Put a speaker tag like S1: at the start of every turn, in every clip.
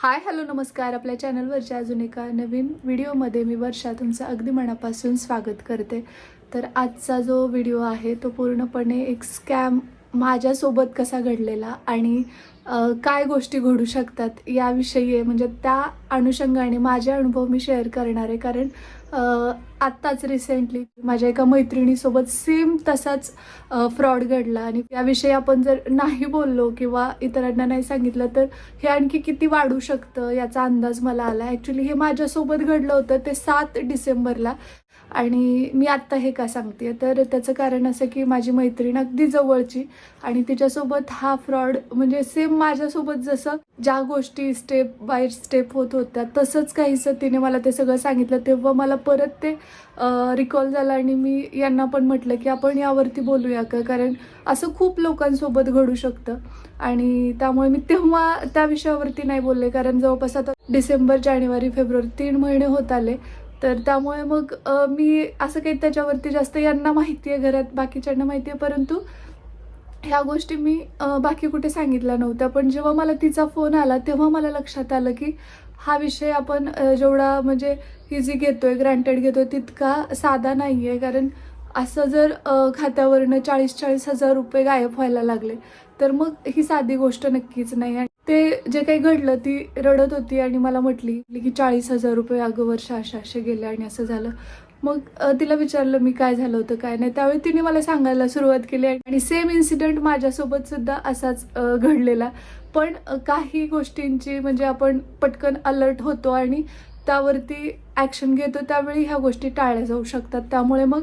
S1: Hi hello नमस्कार. आपल्या चॅनलवरच्या अजून एका नवीन व्हिडिओमध्ये मी वर्षा तुमचं अगदी मनापासून स्वागत करते. तर आजचा जो व्हिडिओ आहे तो पूर्णपणे एक स्कॅम माझ्यासोबत कसा घडलेला आणि काय गोष्टी घडू शकतात याविषयी आहे. म्हणजे त्या अनुषंगाने माझे अनुभव मी शेअर करणार आहे. कारण आत्ताच रिसेंटली माझ्या एका मैत्रिणीसोबत सेम तसाच फ्रॉड घडला. आणि त्याविषयी आपण जर नाही बोललो किंवा इतरांना नाही सांगितलं तर हे आणखी किती वाढू शकतं याचा अंदाज मला आला. ॲक्च्युली हे माझ्यासोबत घडलं होतं ते सात डिसेंबरला. आणि मी आत्ता हे का सांगते तर त्याचं कारण असं की माझी मैत्रीण अगदी जवळची आणि तिच्यासोबत हा फ्रॉड म्हणजे सेम माझ्यासोबत जसं ज्या गोष्टी स्टेप बाय स्टेप होत होत्या तसंच काहीसं तिने मला ते सगळं सांगितलं. तेव्हा मला परत ते रिकॉल झालं आणि मी यांना पण म्हटलं की आपण यावरती बोलूया का? कारण असं खूप लोकांसोबत घडू शकतं. आणि त्यामुळे मी तेव्हा त्या विषयावरती नाही बोलले कारण जवळपास आता डिसेंबर जानेवारी फेब्रुवारी तीन महिने होत आले. तर त्यामुळे मग मी असं काही त्याच्यावरती जास्त यांना माहिती आहे घरात बाकीच्यांना माहिती आहे परंतु ह्या गोष्टी मी बाकी कुठे सांगितल्या नव्हत्या. पण जेव्हा मला तिचा फोन आला तेव्हा मला लक्षात आलं की हा विषय आपण जेवढा म्हणजे इझी घेतोय ग्रँटेड घेतोय तितका साधा नाही आहे कारण असं जर खात्यावरनं चाळीस चाळीस हजार रुपये गायब व्हायला लागले तर मग ही साधी गोष्ट नक्कीच नाही. ते जे काही घडलं ती रडत होती आणि मला म्हटली की चाळीस हजार रुपये अगं वर्ष अशा असे गेले आणि असं झालं. मग तिला विचारलं मी काय झालं होतं काय नाही. त्यावेळी तिने मला सांगायला सुरुवात केली आणि सेम इन्सिडेंट माझ्यासोबत सुद्धा असाच घडलेला. पण काही गोष्टींची म्हणजे आपण पटकन अलर्ट होतो आणि त्यावरती ॲक्शन घेतो त्यावेळी ह्या गोष्टी टाळल्या जाऊ शकतात. त्यामुळे मग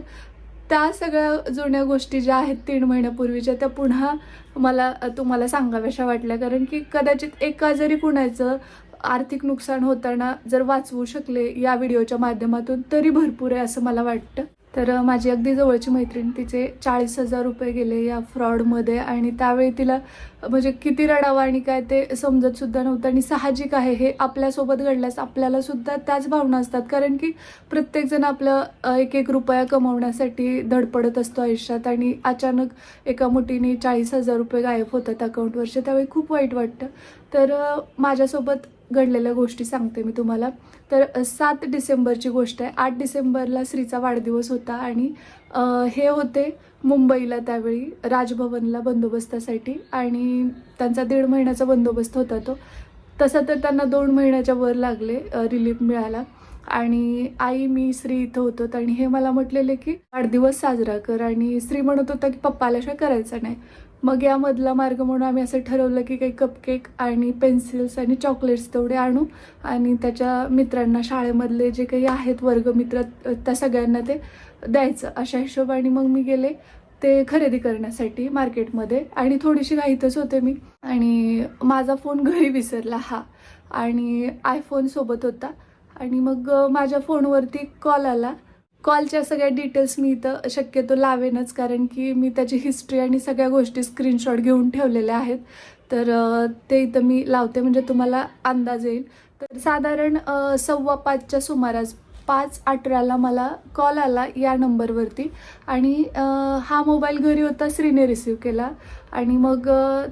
S1: त्या सगळ्या जुन्या गोष्टी ज्या आहेत तीन महिन्यापूर्वीच्या त्या पुन्हा मला तुम्हाला सांगाव्याशा वाटल्या. कारण की कदाचित एका जरी कुणाचं आर्थिक नुकसान होताना जर वाचवू शकले या व्हिडिओच्या माध्यमातून तरी भरपूर आहे असं मला वाटतं. तर माझी अगदी जवळची मैत्रीण तिचे चाळीस हजार रुपये गेले या फ्रॉडमध्ये आणि त्यावेळी तिला म्हणजे किती रडावं आणि काय ते समजत सुद्धा नव्हतं आणि साहजिक आहे. हे आपल्यासोबत घडल्यास आपल्याला सुद्धा त्याच भावना असतात. कारण की प्रत्येकजण आपलं एक एक रुपया कमवण्यासाठी धडपडत असतो आयुष्यात आणि अचानक एका मुठीने चाळीस हजार रुपये गायब होतात अकाउंटवरचे. त्यावेळी खूप वाईट वाटतं. तर माझ्यासोबत घडलेल्या गोष्टी सांगते मी तुम्हाला. तर सात डिसेंबरची गोष्ट आहे. आठ डिसेंबरला श्रीचा वाढदिवस होता आणि हे होते मुंबईला त्यावेळी राजभवनला बंदोबस्तासाठी आणि त्यांचा दीड महिन्याचा बंदोबस्त होता तो. तसा तर त्यांना दोन महिन्याच्या वर लागले रिलीफ मिळाला आणि आई मी श्री इथं होतो आणि हे मला म्हटलेले की वाढदिवस साजरा कर. आणि श्री म्हणत होता की पप्पा आल्याशिवाय करायचा नाही. मग यामधला मार्ग म्हणून आम्ही असं ठरवलं की काही कपकेक आणि पेन्सिल्स आणि चॉकलेट्स तेवढे आणू. आणि त्याच्या मित्रांना शाळेमधले जे काही आहेत वर्गमित्र त्या सगळ्यांना ते द्यायचं. अशा हिशोबाने मग मी गेले ते खरेदी करण्यासाठी मार्केटमध्ये. आणि थोडीशी घाईतच होते मी. आणि माझा फोन घरी विसरला हा. आणि आयफोन सोबत होता. आणि मग माझ्या फोनवरती कॉल आला. कॉलच्या सगळ्या डिटेल्स मी इथं शक्यतो लावेनच कारण की मी त्याची हिस्ट्री आणि सगळ्या गोष्टी स्क्रीनशॉट घेऊन ठेवलेल्या आहेत. तर ते इथं मी लावते म्हणजे तुम्हाला अंदाज येईल. तर साधारण सव्वा पाचच्या सुमारास पाच अठराला मला कॉल आला या नंबरवरती आणि हा मोबाईल घरी होता श्रीने रिसीव केला. आणि मग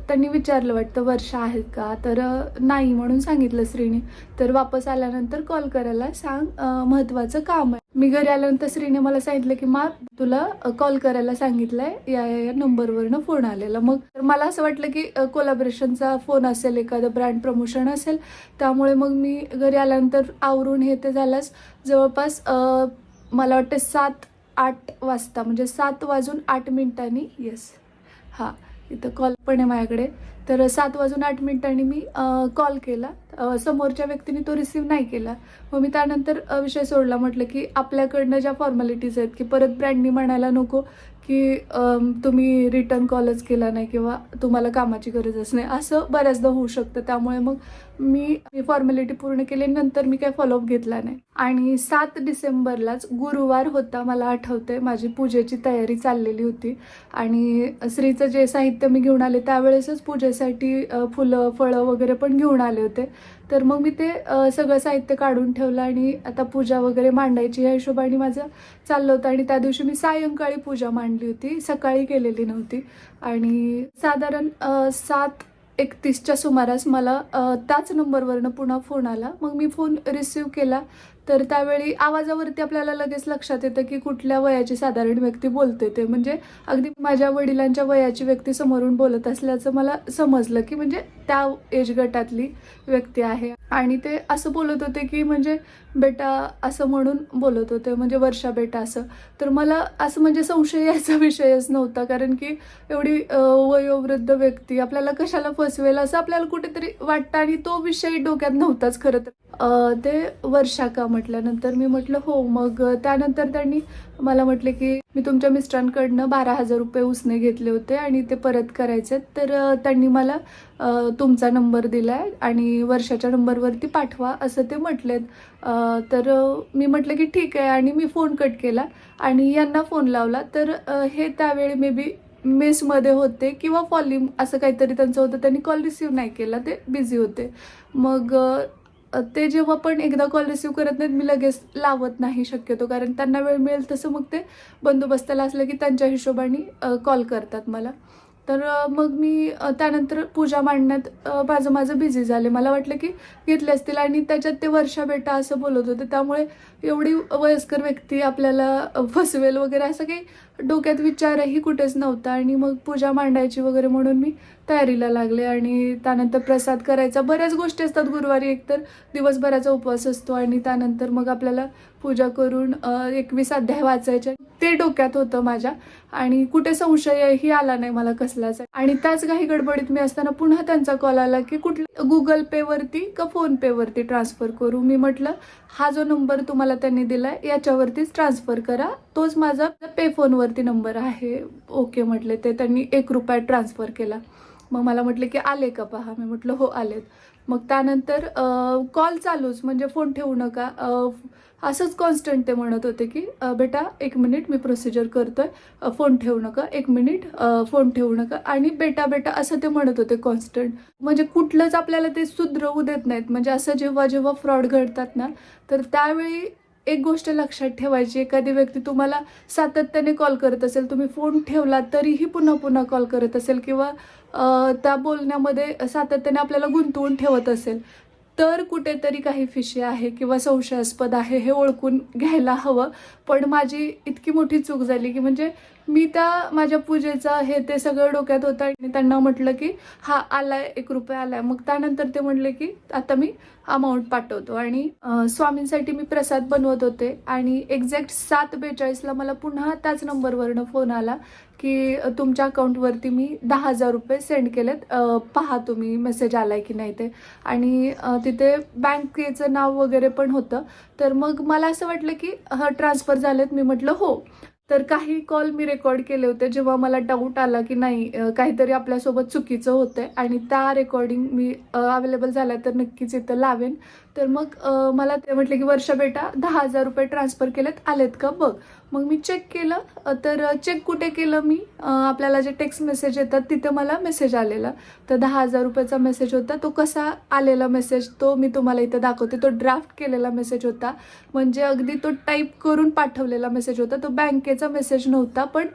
S1: त्यांनी विचारलं वाटतं वर्षा आहेत का? तर नाही म्हणून सांगितलं श्रीने. तर वापस आल्यानंतर कॉल करायला सांग महत्त्वाचं काम आहे. मी घरी आल्यानंतर श्रीने मला सांगितलं की मा तुला कॉल करायला सांगितलंय या या या नंबरवरनं फोन आलेला. मग तर मला असं वाटलं की कोलॅबरेशनचा फोन असेल एखादं ब्रँड प्रमोशन असेल त्यामुळे मग मी घरी आल्यानंतर आवरून हे ते झाल्यास जवळपास मला वाटतं सात आठ वाजता म्हणजे सात वाजून आठ मिनिटांनी येस हां. इथं कॉल पण आहे माझ्याकडे. तर सात वाजून आठ मिनिटांनी मी कॉल. केला समोरच्या व्यक्तीने तो रिसीव नाही केला. मग मी त्यानंतर विषय सोडला. म्हटलं की आपल्याकडनं ज्या फॉर्मॅलिटीज आहेत की परत ब्रँडनी म्हणायला नको की तुम्ही रिटर्न कॉलच केला नाही किंवा तुम्हाला कामाची गरजच नाही असं बऱ्याचदा होऊ शकतं. त्यामुळे मग मी मी फॉर्मॅलिटी पूर्ण केली नंतर मी काही फॉलोअप घेतला नाही. आणि सात डिसेंबरलाच गुरुवार होता मला आठवते माझी पूजेची तयारी चाललेली होती. आणि श्रीचं जे साहित्य मी घेऊन आले त्यावेळेसच पूजेसाठी फुलं फळं वगैरे पण घेऊन आले होते. तर मग मी ते सगळं साहित्य काढून ठेवलं आणि आता पूजा वगैरे मांडायची या हिशोबाने माझं चाललं होतं. आणि त्या दिवशी मी सायंकाळी पूजा मांडली होती. सकाळी केलेली नव्हती. आणि साधारण सात एकतीसच्या सुमारास मला त्याच नंबरवरनं पुन्हा फोन आला. मग मी फोन रिसीव केला. तर त्यावेळी आवाजावरती आपल्याला लगेच लक्षात येतं की कुठल्या वयाची साधारण व्यक्ती बोलते ते. म्हणजे अगदी माझ्या वडिलांच्या वयाची व्यक्ती समोरून बोलत असल्याचं मला समजलं की म्हणजे त्या एज गटातली व्यक्ती आहे. आणि ते असं बोलत होते की म्हणजे बेटा असं म्हणून बोलत होते म्हणजे वर्षा बेटा असं. तर मला असं म्हणजे संशय याचा विषयच नव्हता कारण की एवढी वयोवृद्ध व्यक्ती आपल्याला कशाला फसवेल असं आपल्याला कुठेतरी वाटतं आणि तो विषय डोक्यात नव्हताच खरं तर. ते वर्षा का म्हटल्यानंतर मी म्हटलं हो. मग त्यानंतर त्यांनी मला म्हटले की मी तुमच्या मिस्टरांकडनं बारा हजार रुपये उसने घेतले होते आणि ते परत करायचे तर त्यांनी मला तुमचा नंबर दिला आहे आणि वर्षाच्या नंबरवरती पाठवा असं ते म्हटलेत. तर मी म्हटलं की ठीक आहे आणि मी फोन कट केला आणि यांना फोन लावला. तर हे त्यावेळी मे बी मेसमध्ये होते किंवा फॉलिंग असं काहीतरी त्यांचं होतं. त्यांनी कॉल रिसीव्ह नाही केला ते बिझी होते. मग ते जेव्हा पण एकदा कॉल रिसीव्ह करत नाहीत मी लगेच लावत नाही शक्यतो. कारण त्यांना वेळ मिळेल तसं मग ते बंदोबस्ताला असलं की त्यांच्या हिशोबाने कॉल करतात मला. तर मग मी त्यानंतर पूजा मांडण्यात माझं माझं बिझी झाले. मला वाटलं की घेतले असतील आणि त्याच्यात ते वर्षा बेटा असं बोलत होते. त्यामुळे एवढी वयस्कर व्यक्ती आपल्याला फसवेल वगैरे असं काही डोक्यात विचारही कुठेच नव्हता. आणि मग पूजा मांडायची वगैरे म्हणून मी तयारीला लागले आणि त्यानंतर प्रसाद करायचा. बऱ्याच गोष्टी असतात गुरुवारी एकतर. दिवसभराचा उपवास असतो आणि त्यानंतर मग आपल्याला पूजा करून एकवीस अध्याय वाचायचे. ते डोक्यात होतं माझ्या. आणि कुठे संशयही आला नाही मला कसलाच. आणि त्याच काही गडबडीत मी असताना पुन्हा त्यांचा कॉल आला की कुठल्या गुगल पेवरती का फोन पेवरती ट्रान्सफर करू? मी म्हटलं हा जो नंबर तुम्हाला त्यांनी दिलाय याच्यावरतीच ट्रान्सफर करा. तोच माझा पे फोनवरती नंबर आहे. ओके म्हटले ते त्यांनी एक रुपया ट्रान्सफर केला. मग मला म्हटले की आले का पहा? मी म्हटलं हो आलेत. मग त्यानंतर कॉल चालूच. म्हणजे फोन ठेवू नका. असंच कॉन्स्टंट ते म्हणत होते की बेटा एक मिनिट मी प्रोसिजर करतोय. फोन ठेवू नका. एक मिनिट फोन ठेवू नका. आणि बेटा बेटा असं ते म्हणत होते कॉन्स्टंट म्हणजे कुठलंच आपल्याला ते सुधरवू देत नाहीत. म्हणजे असं जेव्हा जेव्हा फ्रॉड घडतात ना तर त्यावेळी एक गोष्ट लक्षात ठेवायची एखादी व्यक्ती तुम्हाला सातत्याने कॉल करत असेल तुम्ही फोन ठेवला तरीही पुन्हा पुन्हा कॉल करत असेल किंवा त्या बोलण्यामध्ये सातत्याने आपल्याला गुंतवून ठेवत असेल तर कुठेतरी काही फिशी आहे किंवा संशयास्पद आहे हे ओळखून घ्यायला हवं. पण माझी इतकी मोठी चूक झाली की म्हणजे मी त्या माझ्या पूजेचा हे ते सगळं डोक्यात होतं आणि त्यांना म्हटलं की हा आलाय एक रुपये आलाय. मग त्यानंतर ते म्हटले की आता मी अमाऊंट पाठवतो. आणि स्वामींसाठी मी प्रसाद बनवत होते आणि एक्झॅक्ट सात बेचाळीसला मला पुन्हा त्याच नंबरवरनं फोन आला की तुमच्या अकाउंटवरती मी दहा हजार रुपये सेंड केलेत. पहा तुम्ही मेसेज आलाय की नाही ते. आणि तिथे बँकेचं नाव वगैरे पण होतं. तर मग मला असं वाटलं की हा ट्रान्सफर झालेत. मी म्हटलं हो. तर काही कॉल मी रेकॉर्ड केले होते जेव्हा मला डाऊट आला की नाही काहीतरी आपल्यासोबत चुकीचं होतंय आणि त्या रेकॉर्डिंग मी अवेलेबल झाल्या तर नक्कीच इथं लावेन. तर मग मला ते म्हटले की वर्षा बेटा दहा हजार रुपये ट्रान्सफर केलेत आलेत का? बघ. मग मी चेक केलं. तर चेक कुठे केलं मी? आपल्याला जे टेक्स्ट मेसेज येतात तिथं मला मेसेज आलेला. तर दहा हजार रुपयाचा मेसेज होता. तो कसा आलेला मेसेज तो मी तुम्हाला इथं दाखवते. तो ड्राफ्ट केलेला मेसेज होता. म्हणजे अगदी तो टाईप करून पाठवलेला मेसेज होता. तो बँकेचा मेसेज नव्हता पण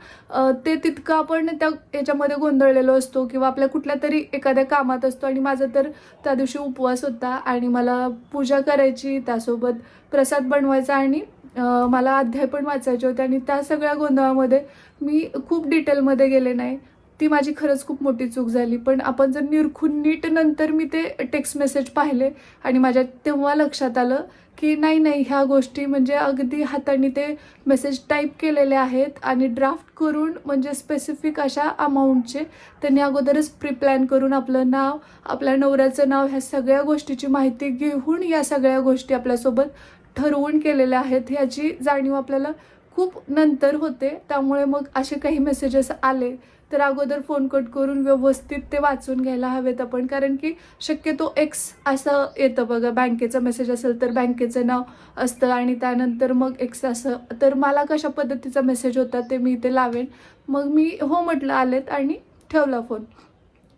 S1: ते तितकं आपण त्या याच्यामध्ये गोंधळलेलो असतो किंवा आपल्या कुठल्या तरी एखाद्या कामात असतो. आणि माझा तर त्या दिवशी उपवास होता आणि मला पूजा करायची त्यासोबत प्रसाद बनवायचा आणि मला अध्याय पण वाचायचे होते आणि त्या सगळ्या गोंधळामध्ये मी खूप डिटेलमध्ये गेले नाही. ती माझी खरंच खूप मोठी चूक झाली. पण आपण जर निरखून नीट नंतर मी ते टेक्स्ट मेसेज पाहिले आणि माझ्या तेव्हा लक्षात आलं की नाही नाही ह्या गोष्टी म्हणजे अगदी हाताने ते मेसेज टाईप केलेले आहेत आणि ड्राफ्ट करून म्हणजे स्पेसिफिक अशा अमाऊंटचे त्यांनी अगोदरच प्री प्लॅन करून आपलं नाव आपल्या नवऱ्याचं नाव ह्या सगळ्या गोष्टीची माहिती घेऊन या सगळ्या गोष्टी आपल्यासोबत ठरवून केलेल्या आहेत ह्याची जाणीव आपल्याला खूप नंतर होते. त्यामुळे मग असे काही मेसेजेस आले तर अगोदर फोन कट करून व्यवस्थित ते वाचून घ्यायला हवेत आपण. कारण की शक्यतो एक्स असं येतं बघा बँकेचा मेसेज असेल तर बँकेचं नाव असतं आणि त्यानंतर मग एक्स असं. तर मला कशा पद्धतीचा मेसेज होता ते मी इथे लावेन. मग मी हो म्हटलं आलेत आणि ठेवला फोन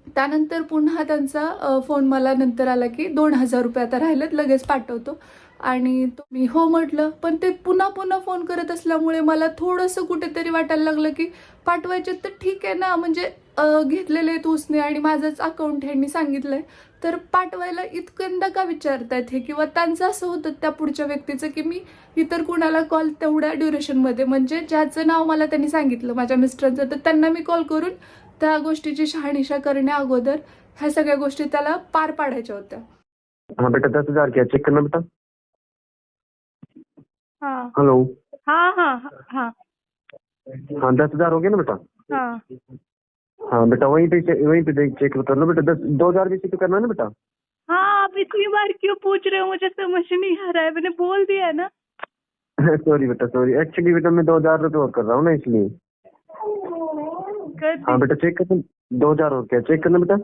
S1: त्यानंतर पुन्हा त्यांचा फोन मला नंतर आला की दोन हजार रुपये आता राहिलेत लगेच पाठवतो. आणि तो मी हो म्हटलं पण ते पुन्हा पुन्हा फोन करत असल्यामुळे मला थोडंसं कुठेतरी वाटायला लागलं की पाठवायचे तर ठीक आहे ना म्हणजे घेतलेले आहेत उसने आणि माझंच अकाउंट ह्यांनी सांगितलंय. तर पाठवायला इतकंदा का विचारतायत हे? किंवा त्यांचं असं होतं त्या पुढच्या व्यक्तीचं की मी इतर कुणाला कॉल तेवढ्या ड्युरेशनमध्ये म्हणजे ज्याचं नाव मला त्यांनी सांगितलं माझ्या मिस्टरांचं तर त्यांना मी कॉल करून त्या गोष्टीची शहानिशा करण्या अगोदर ह्या सगळ्या गोष्टी त्याला पार पाडायच्या होत्या.
S2: हाँ। बेटा
S3: हाँ
S2: हेलो
S3: हाँ हाँ। हाँ
S2: हाँ दस हज़ार हो गया ना बेटा?
S3: हाँ।
S2: हाँ बेटा वहीं पे वहीं पे देख- चेक कर लो बेटा दस दो हज़ार भी चेक करना है ना बेटा?
S3: हाँ आप इतनी बार क्यों पूछ रहे हो? मुझे समझ नहीं आ रहा है मैंने बोल दिया है ना।
S2: सॉरी बेटा सॉरी एक्चुअली बेटा मैं दो हज़ार रुपये और कर रहा हूँ ना इसलिए। हाँ बेटा चेक कर दो हज़ार और क्या? चेक करना बेटा।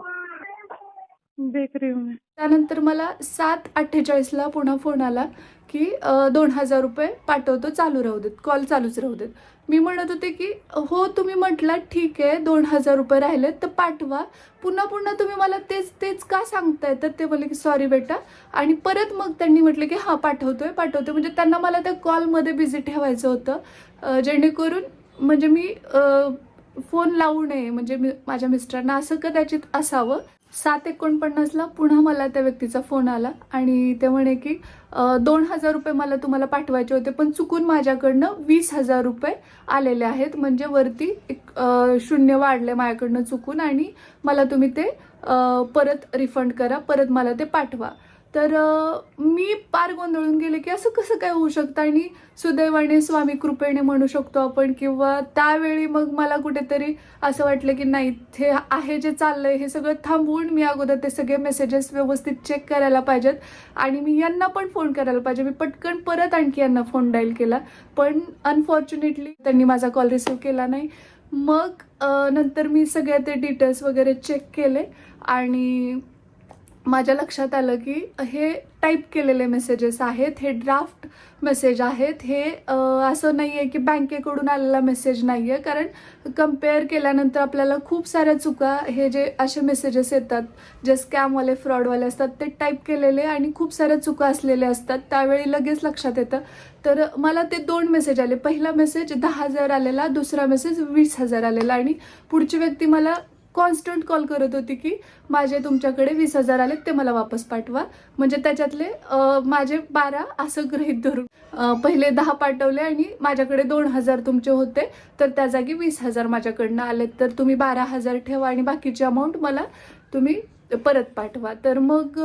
S1: त्यानंतर मला सात अठ्ठेचाळीसला पुन्हा फोन आला की दोन हजार रुपये पाठवतो चालू राहू देत कॉल चालूच राहू देत. मी म्हणत होते की हो तुम्ही म्हटलात ठीक आहे दोन हजार रुपये राहिलेत तर पाठवा. पुन्हा पुन्हा तुम्ही मला तेच तेच का सांगताय? तर ते म्हणले की सॉरी बेटा. आणि परत मग त्यांनी म्हटलं की हां पाठवतोय पाठवतोय. म्हणजे त्यांना मला त्या कॉलमध्ये बिझी ठेवायचं होतं. जेणेकरून म्हणजे मी फोन लावू नये. म्हणजे मी माझ्या मिस्टरांना असं कदाचित असावं. सात एकोणपन्नासला पुन्हा मला त्या व्यक्तीचा फोन आला आणि ते म्हणे की दोन हजार रुपये मला तुम्हाला पाठवायचे होते पण चुकून माझ्याकडनं वीस हजार रुपये आलेले आहेत. म्हणजे वरती एक शून्य वाढले माझ्याकडनं चुकून आणि मला तुम्ही ते परत रिफंड करा परत मला ते पाठवा. तर मी पार गोंधळून गेले की असं कसं काय होऊ शकतं? आणि सुदैवाने स्वामी कृपेने म्हणू शकतो आपण किंवा त्यावेळी मग मला कुठेतरी असं वाटलं की नाही हे आहे जे चाललंय हे सगळं थांबवून मी अगोदर ते सगळे मेसेजेस व्यवस्थित चेक करायला पाहिजेत. आणि मी यांना पण फोन करायला पाहिजे. मी पटकन परत आणखी यांना फोन डायल केला. पण अनफॉर्च्युनेटली त्यांनी माझा कॉल रिसिव्ह केला नाही. मग नंतर मी सगळ्या ते डिटेल्स वगैरे चेक केले. आणि माझ्या लक्षात आलं की हे टाईप केलेले मेसेजेस आहेत हे ड्राफ्ट मेसेज आहेत हे असं नाही आहे की बँकेकडून आलेला मेसेज नाही आहे कारण कंपेअर केल्यानंतर आपल्याला खूप साऱ्या चुका हे जे असे मेसेजेस येतात जे स्कॅमवाले फ्रॉडवाले असतात ते टाईप केलेले आणि खूप साऱ्या चुका असलेले असतात. त्यावेळी लगेच लक्षात येतं. तर मला ते दोन मेसेज आले. पहिला मेसेज दहा हजार आलेला दुसरा मेसेज वीस हजार आलेला आणि पुढची व्यक्ती मला कॉन्स्टंट कॉल करत होती की माझे तुमच्याकडे वीस हजार आलेत ते मला वापस पाठवा. म्हणजे त्याच्यातले माझे बारा असं गृहीत धरून पहिले दहा पाठवले आणि माझ्याकडे दोन हजार तुमचे होते. तर त्या जागी वीस हजार माझ्याकडनं आलेत. तर तुम्ही बारा हजार ठेवा आणि बाकीची अमाऊंट मला तुम्ही परत पाठवा. तर मग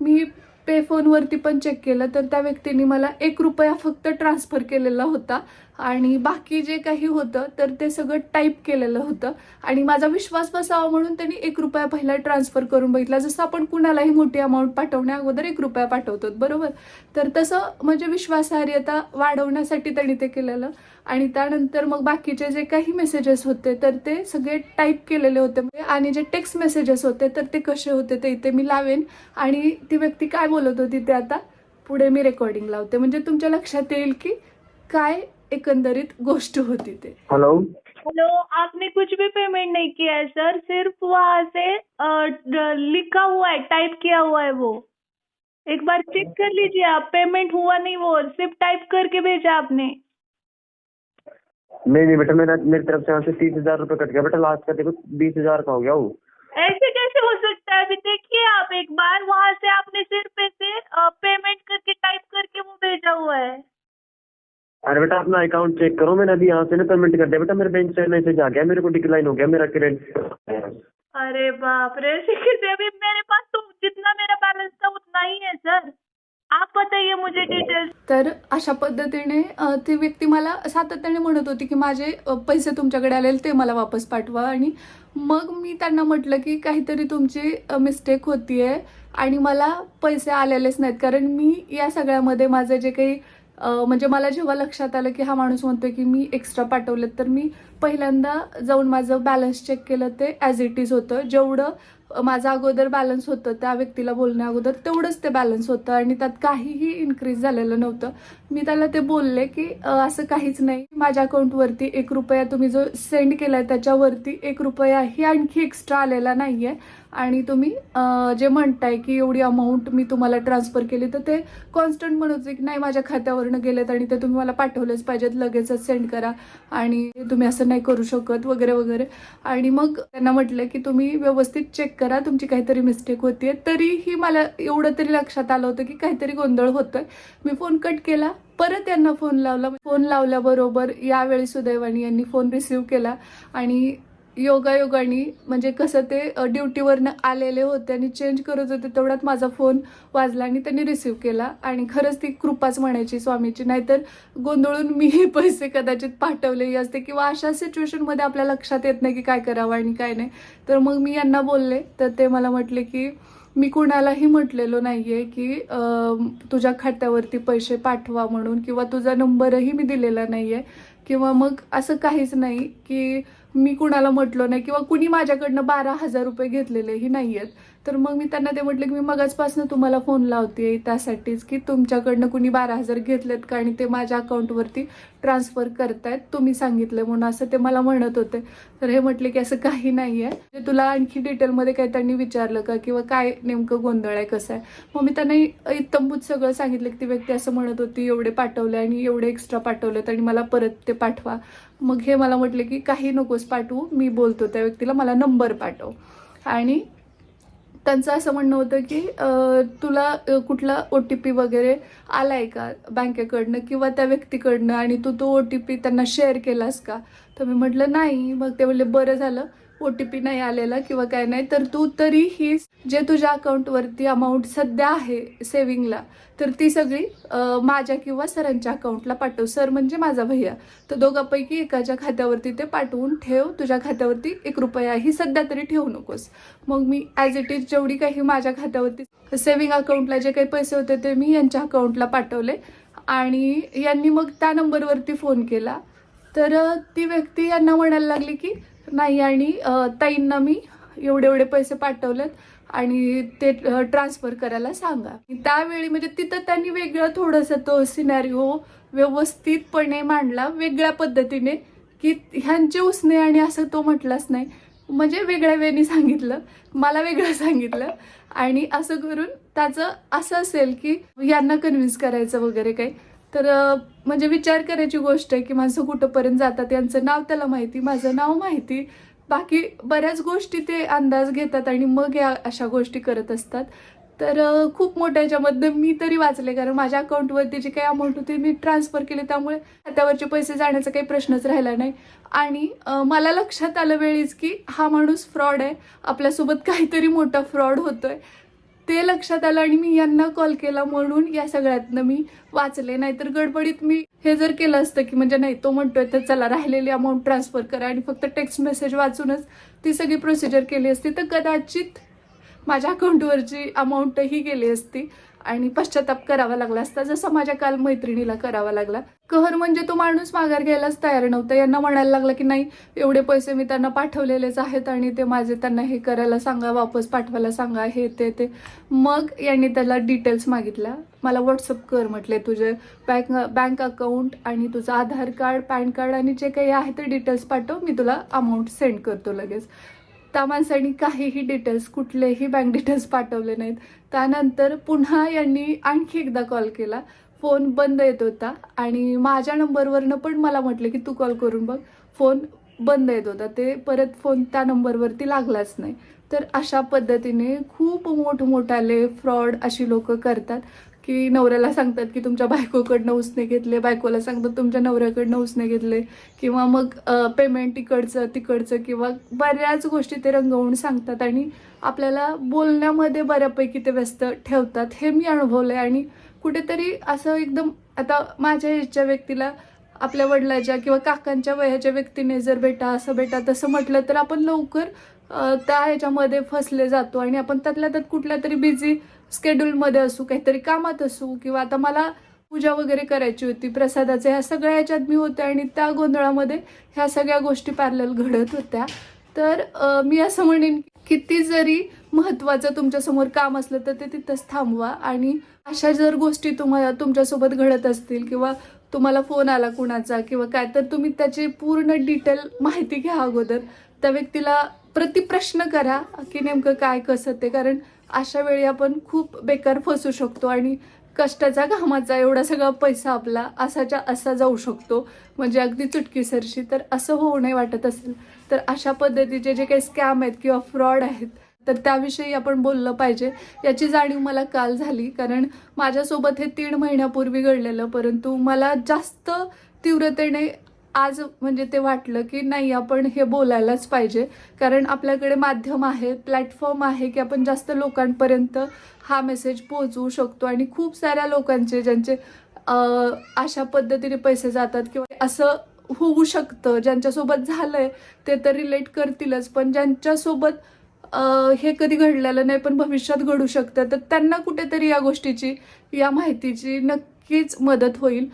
S1: मी पे फोनवरती पण चेक केलं. तर त्या व्यक्तीने मला एक रुपया फक्त ट्रान्सफर केलेला होता. आणि बाकी जे काही होतं तर ते सगळं टाईप केलेलं होतं. आणि माझा विश्वास बसावा म्हणून त्यांनी एक रुपया पहिला ट्रान्सफर करून बघितला. जसं आपण कुणालाही मोठी अमाऊंट पाठवण्या अगोदर एक रुपया पाठवतो बरोबर? तर तसं म्हणजे विश्वासार्हता वाढवण्यासाठी त्यांनी ते केलेलं. आणि त्यानंतर मग बाकीचे जे काही मेसेजेस होते तर ते सगळे टाईप केलेले होते. आणि जे टेक्स्ट मेसेजेस होते तर ते कसे होते ते इथे मी लावेन. आणि ती व्यक्ती काय बोलत होती ते आता पुढे मी रेकॉर्डिंग लावते. म्हणजे तुमच्या लक्षात येईल की काय एकंदरीत गोष्ट होती ते.
S2: हेलो
S3: हेलो आपने कुछ भी पेमेंट नहीं किया है सर सिर्फ़ वहाँ से लिखा हुआ है टाइप किया हुआ है वो. एक बार चेक कर लीजिए आप. पेमेंट हुआ नहीं वो. सिर्फ़ टाइप करके भेजा आपने.
S2: नहीं नहीं बेटा मेरा मेरी तरफ़ से यहाँ से तीस हज़ार रुपये कट गया. बेटा लास्ट का देखो बीस हज़ार का हो गया वो.
S3: ऐसे कैसे हो सकता है? अभी देखिए आप एक बार वहाँ से आपने सिर्फ़ ऐसे पेमेंट करके टाइप करके वो भेजा हुआ है.
S2: अरे बेटा अपना अकाउंट चेक करो मैंने अभी यहाँ से ना पेमेंट कर दिया। बेटा मेरे बैंक से मैसेज आ गया मेरे को डिक्लाइन हो गया मेरा क्रेडिट
S3: अरे बाप रे अभी मेरे पास तो जितना मेरा बैलेंस था उतना ही है सर आप बताइए मुझे डिटेल्स
S1: तर अशा पद्धतीने अ, ती व्यक्ती मला सातत्याने म्हणत होती की माझे अ, पैसे तुमच्याकडे आलेले ते मला वापस पाठवा. आणि मग मी त्यांना म्हटलं की काहीतरी तुमची मिस्टेक होतीये आणि मला पैसे आलेलेच नाहीत. कारण मी या सगळ्यामध्ये माझं जे काही म्हणजे मला जेव्हा लक्षात आलं की हा माणूस म्हणतोय की मी एक्स्ट्रा पाठवलेत तर मी पहिल्यांदा जाऊन माझं बॅलन्स चेक केलं ते ॲज इट इज होतं. जेवढं माझं अगोदर बॅलन्स होतं त्या व्यक्तीला बोलण्या अगोदर तेवढंच ते बॅलन्स होतं आणि त्यात काहीही इन्क्रीज झालेलं नव्हतं. मी त्याला ते बोलले की असं काहीच नाही. माझ्या अकाउंटवरती एक रुपया तुम्ही जो सेंड केलाय त्याच्यावरती एक रुपयाही आणखी एक्स्ट्रा आलेला नाही आहे आणि तुम्ही जे म्हणताय की एवढी अमाऊंट मी तुम्हाला ट्रान्सफर केली तर ते कॉन्स्टंट म्हणत होते की नाही माझ्या खात्यावरनं गेलेत आणि ते तुम्ही मला पाठवलेच पाहिजेत लगेचच सेंड करा. आणि तुम्ही असं नाही करू शकत वगैरे वगैरे. आणि मग त्यांना म्हटलं की तुम्ही व्यवस्थित चेक करा तुमची काहीतरी मिस्टेक होतीये. तरीही मला एवढं तरी लक्षात आलं होतं की काहीतरी गोंधळ होतोय. मी फोन कट केला परत यांना फोन लावला. फोन लावल्याबरोबर यावेळी सुदैवानी यांनी फोन रिसीव्ह केला. आणि योगायोगाने म्हणजे कसं ते ड्युटीवरनं आलेले होते आणि चेंज करत होते तेवढ्यात माझा फोन वाजला आणि त्यांनी रिसीव्ह केला. आणि खरंच ती कृपाच म्हणायची स्वामीची नाहीतर गोंधळून मी हे पैसे कदाचित पाठवलेही असते किंवा अशा सिच्युएशनमध्ये आपल्या लक्षात येत नाही की काय करावं आणि काय नाही. तर मग मी यांना बोलले तर ते मला म्हटले की मी कुणालाही म्हटलेलो नाही आहे की तुझ्या खात्यावरती पैसे पाठवा म्हणून किंवा तुझा नंबरही मी दिलेला नाही आहे किंवा मग असं काहीच नाही की मी कुणाला म्हटलो नाही किंवा कुणी माझ्याकडनं बारा हजार रुपये घेतलेलेही नाही आहेत तर मग मी त्यांना ते म्हटलं की मी मगाचपासून तुम्हाला फोन लावते त्यासाठीच की तुमच्याकडनं कुणी बारा हजार घेतलेत का आणि ते माझ्या अकाउंटवरती ट्रान्सफर करतायत. तुम्ही सांगितलं म्हणून असं ते मला म्हणत होते. तर हे म्हटले की असं काही नाही आहे म्हणजे तुला आणखी डिटेलमध्ये काही त्यांनी विचारलं का किंवा काय नेमकं गोंधळ आहे कसं आहे? मग मी त्यांना इत्तंभूत सगळं सांगितलं की ती व्यक्ती असं म्हणत होती एवढे पाठवले आणि एवढे एक्स्ट्रा पाठवलेत आणि मला परत ते पाठवा. मग हे मला म्हटले की काही नकोस पाठवू मी बोलतो त्या व्यक्तीला मला नंबर पाठव. आणि त्यांचं असं म्हणणं होतं की तुला कुठला ओ टी पी वगैरे आलाय का बँकेकडनं किंवा त्या व्यक्तीकडनं आणि तू तो ओ टी पी त्यांना शेअर केलास का? तर मी म्हटलं नाही. मग ते बोलले बरं झालं. ओ टी पी नाही आलेला किंवा काय नाही तर तू तरी ही जे तुझ्या अकाउंटवरती अमाऊंट सध्या आहे सेविंगला तर ती सगळी माझ्या किंवा सरांच्या अकाउंटला पाठव. सर म्हणजे माझा भैया. तर दोघांपैकी एकाच्या खात्यावरती ते पाठवून ठेव. तुझ्या खात्यावरती एक रुपया ही सध्या तरी ठेवू नकोस. मग मी ॲज इट इज जेवढी काही माझ्या खात्यावरती सेविंग अकाउंटला जे काही पैसे होते ते मी यांच्या अकाउंटला पाठवले. आणि यांनी मग त्या नंबरवरती फोन केला. तर ती व्यक्ती यांना म्हणायला लागली की नाही आणि ताईंना मी एवढे एवढे पैसे पाठवलेत आणि ते ट्रान्सफर करायला सांगा. त्यावेळी म्हणजे तिथं त्यांनी वेगळं थोडंसं तो सिनॅरिओ व्यवस्थितपणे मांडला वेगळ्या पद्धतीने की ह्यांचे उसने आणि असं तो म्हटलाच नाही. म्हणजे वेगळ्या वेळेने सांगितलं मला वेगळं सांगितलं. आणि असं करून त्याचं असं असेल की यांना कन्व्हिन्स करायचं वगैरे काही. तर म्हणजे विचार करायची गोष्ट आहे की माणसं कुठंपर्यंत जातात यांचं नाव त्याला माहिती माझं नाव माहिती. बाकी बऱ्याच गोष्टी ते अंदाज घेतात आणि मग या अशा गोष्टी करत असतात. तर खूप मोठ्या याच्यामधनं मी तरी वाचले कारण माझ्या अकाउंटवरती जी काही अमाऊंट होती मी ट्रान्सफर केली त्यामुळे खात्यावरचे पैसे जाण्याचा काही प्रश्नच राहिला नाही. आणि मला लक्षात आलं वेळीच की हा माणूस फ्रॉड आहे. आपल्यासोबत काहीतरी मोठा फ्रॉड होतोय. ते लक्षात आलं आणि मी यांना कॉल केला म्हणून या सगळ्यातनं मी वाचले. नाहीतर गडबडीत मी हे जर केलं असतं की म्हणजे नाही तो म्हणतोय तर चला राहिलेली अमाऊंट ट्रान्सफर करा आणि फक्त टेक्स्ट मेसेज वाचूनच ती सगळी प्रोसिजर केली असती. तर कदाचित माझ्या अकाउंटवरची अमाऊंटही गेली असती. आणि पश्चाताप करावा लागला असता जसं माझ्या काल मैत्रिणीला करावा लागला. कहर म्हणजे तो माणूस माघार घ्यायलाच तयार नव्हता. यांना म्हणायला लागला की नाही एवढे पैसे मी त्यांना पाठवलेलेच आहेत आणि ते माझे त्यांना हे करायला सांगा वापस पाठवायला सांगा हे ते ते. मग यांनी त्याला डिटेल्स मागितल्या. मला व्हॉट्सअप कर म्हटले तुझे बँक बँक अकाउंट आणि तुझं आधार कार्ड पॅन कार्ड आणि जे काही आहे ते डिटेल्स पाठव. मी तुला अमाऊंट सेंड करतो लगेच. त्या माणसाने काहीही डिटेल्स कुठलेही बँक डिटेल्स पाठवले नाहीत. त्यानंतर पुन्हा यांनी आणखी एकदा कॉल केला. फोन बंद येत होता आणि माझ्या नंबरवरनं पण मला म्हटलं की तू कॉल करून बघ. फोन बंद येत होता. ते परत फोन त्या नंबरवरती लागलाच नाही. तर अशा पद्धतीने खूप मोठमोठाले फ्रॉड अशी लोक करतात. की नवऱ्याला सांगतात की तुमच्या बायकोकडनं उसने घेतले बायकोला सांगतात तुमच्या नवऱ्याकडनं उसने घेतले. किंवा मग पेमेंट इकडचं तिकडचं किंवा बऱ्याच गोष्टी ते रंगवून सांगतात आणि आपल्याला बोलण्यामध्ये बऱ्यापैकी ते व्यस्त ठेवतात. हे मी अनुभवलं आहे आणि कुठेतरी असं एकदम आता माझ्या ह्याच्या व्यक्तीला आपल्या वडिलाच्या किंवा काकांच्या वयाच्या व्यक्तीने जर बेटा असं बेटा तसं म्हटलं तर आपण लवकर त्या ह्याच्यामध्ये फसले जातो आणि आपण त्यातल्या त्यात कुठल्या तरी बिझी स्केड्यूलमध्ये असू काहीतरी कामात असू किंवा आता मला पूजा वगैरे करायची होती प्रसादाचे ह्या सगळ्या ह्याच्यात मी होते आणि त्या गोंधळामध्ये ह्या सगळ्या गोष्टी पॅरल घडत होत्या. तर मी असं म्हणेन की किती जरी महत्त्वाचं तुमच्यासमोर काम असलं तर ते तिथंच थांबवा आणि अशा जर गोष्टी तुम्हाला तुमच्यासोबत घडत असतील किंवा तुम्हाला फोन आला कुणाचा किंवा काय तर तुम्ही त्याची पूर्ण डिटेल माहिती घ्या अगोदर. त्या व्यक्तीला प्रतिप्रश्न करा की नेमकं काय कसं ते कारण अशा वेळी आपण खूप बेकार फसू शकतो आणि कष्टाचा घामाचा एवढा सगळा पैसा आपला असाच्या असा जाऊ शकतो. म्हणजे अगदी चुटकीसरशी. तर असं होऊ नये वाटत असेल. तर अशा पद्धतीचे जे काही स्कॅम आहेत किंवा फ्रॉड आहेत तर त्याविषयी आपण बोललं पाहिजे. याची जाणीव मला काल झाली. कारण माझ्यासोबत हे तीन महिन्यापूर्वी घडलेलं. परंतु मला जास्त तीव्रतेने आज म्हणजे ते वाटलं की नाही आपण हे बोलायलाच पाहिजे. कारण आपल्याकडे माध्यम आहे प्लॅटफॉर्म आहे की आपण जास्त लोकांपर्यंत हा मेसेज पोहोचवू शकतो. आणि खूप साऱ्या लोकांचे ज्यांचे अशा पद्धतीने पैसे जातात किंवा असं होऊ शकतं ज्यांच्यासोबत झालंय ते तर रिलेट करतीलच. पण ज्यांच्यासोबत हे कधी घडलेलं नाही पण भविष्यात घडू शकतं तर त्यांना कुठेतरी या गोष्टीची या माहितीची नक्कीच मदत होईल.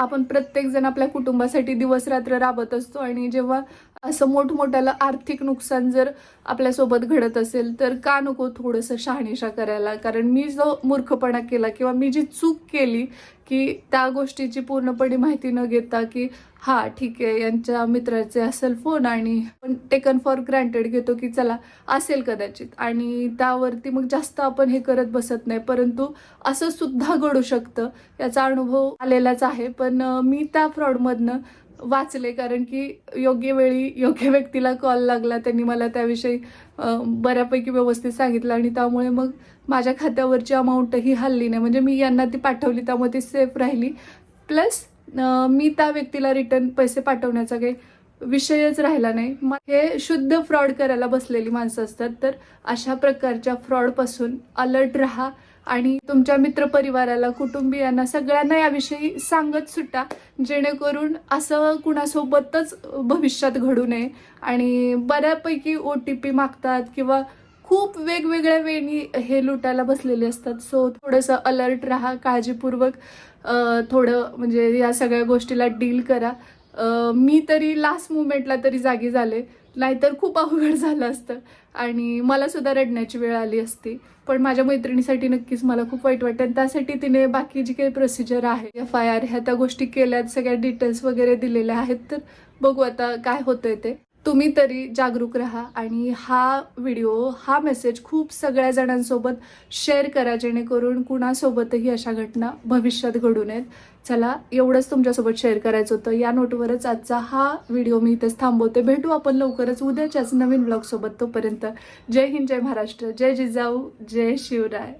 S1: आपण प्रत्येक जण आपल्या कुटुंबासाठी दिवस रात्र राबत असतो आणि जेव्हा असं मोठमोठ्याला आर्थिक नुकसान जर आपल्यासोबत घडत असेल तर का नको थोडंसं शहानिशा करायला? कारण मी जो मूर्खपणा केला किंवा मी जी चूक केली की त्या गोष्टीची पूर्णपणे माहिती न घेता की हा ठीक आहे यांच्या मित्राचे असेल फोन आणि पण टेकन फॉर ग्रँटेड घेतो की चला असेल कदाचित. आणि त्यावरती मग जास्त आपण हे करत बसत नाही परंतु असं सुद्धा घडू शकतं. याचा अनुभव आलेलाच आहे. पण मी त्या फ्रॉडमधनं वाचले कारण की योग्य वेळी योग्य व्यक्तीला कॉल लागला. त्यांनी मला त्याविषयी बऱ्यापैकी व्यवस्थित सांगितलं आणि त्यामुळे मग माझ्या खात्यावरची अमाऊंटही हल्ली नाही. म्हणजे मी यांना ती पाठवली त्यामुळे ती सेफ राहिली. प्लस मी त्या व्यक्तीला रिटर्न पैसे पाठवण्याचा काही विषयच राहिला नाही. मग हे शुद्ध फ्रॉड करायला बसलेली माणसं असतात तर अशा प्रकारच्या फ्रॉडपासून अलर्ट राहा. आणि तुमच्या मित्रपरिवाराला कुटुंबियांना सगळ्यांना याविषयी सांगत सुटा जेणेकरून असं कुणासोबतच भविष्यात घडू नये. आणि बऱ्यापैकी ओ टी पी मागतात किंवा खूप वेगवेगळ्या वेळी हे लुटायला बसलेले असतात. सो थोडंसं अलर्ट राहा काळजीपूर्वक थोडं म्हणजे या सगळ्या गोष्टीला डील करा. मी तरी लास्ट मुमेंटला तरी जागी झाले. नाहीतर खूप अवघड झालं असतं. आणि मला सुद्धा रडण्याची वेळ आली असती. पण माझ्या मैत्रिणीसाठी नक्कीच मला खूप वाईट वाटतं. आणि त्यासाठी तिने बाकी जी काही प्रोसिजर आहे एफ आय आर ह्या त्या गोष्टी केल्यात. सगळ्या डिटेल्स वगैरे दिलेल्या आहेत. तर बघू आता काय होतंय ते. तुम्ही तरी जागरूक राहा आणि हा व्हिडिओ हा मेसेज खूप सगळ्या जणांसोबत शेअर करा जेणेकरून कुणासोबतही अशा घटना भविष्यात घडू नयेत. चला एवढंच तुमच्यासोबत शेअर करायचं होतं. या नोटवरच आजचा हा व्हिडिओ मी इथेच थांबवते. भेटू आपण लवकरच उद्याच्याच नवीन ब्लॉगसोबत तोपर्यंत जय हिंद जय महाराष्ट्र जय जिजाऊ जय शिवराय.